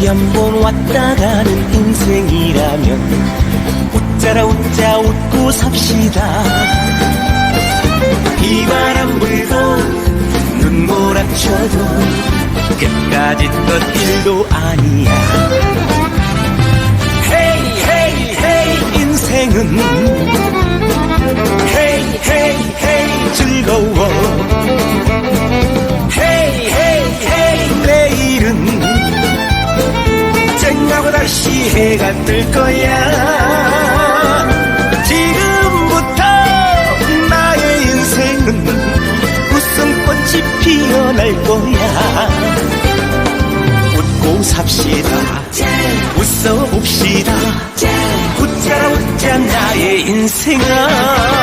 어차피 한 번 왔다 가는 인생이라면 웃자라 웃자 웃고 삽시다. 비바람 불고 눈 몰아쳐도 끝까지 것 일도 아니야. 헤이 헤이 헤이 인생은 뜰 거야. 지금부터 나의 인생은 웃음꽃이 피어날 거야. 웃고 삽시다. 웃어봅시다. 웃자라 웃자 나의 인생아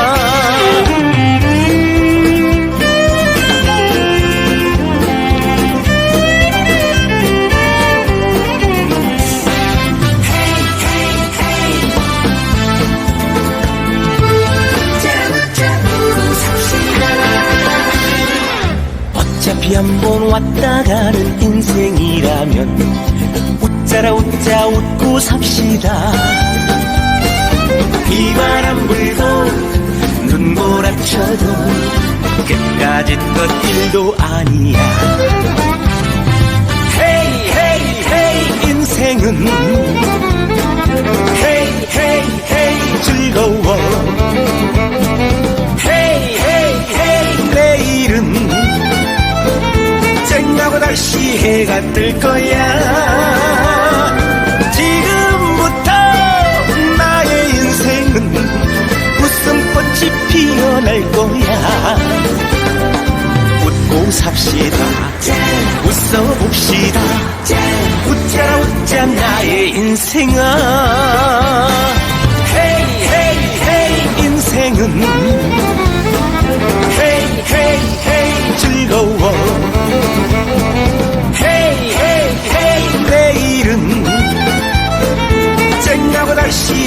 어차피 한 번 왔다 가는 인생이라면 웃자라 웃자 웃고 삽시다. 비바람 불고 눈 몰아쳐도 끝까지 것 일도 아니야. 헤이 헤이 헤이 인생은 쨍하고 다시 해가 뜰 거야. 지금부터 나의 인생은 웃음꽃이 피어날 거야. 웃고 삽시다. 웃어봅시다. 웃자라 웃자 나의 인생아. 헤이 헤이 헤이 인생은. 헤이 즐거워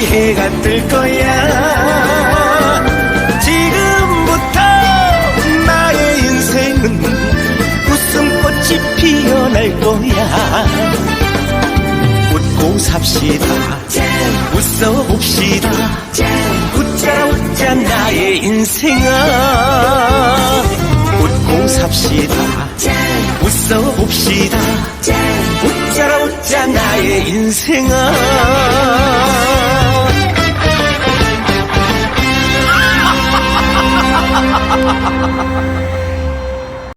해가 뜰 거야. 지금부터 나의 인생은 웃음꽃이 피어날 거야. 웃고 삽시다. 웃어봅시다. 웃자라 웃자 나의 인생아. 웃고 삽시다. 웃어봅시다. 웃자라 웃자 나의 인생아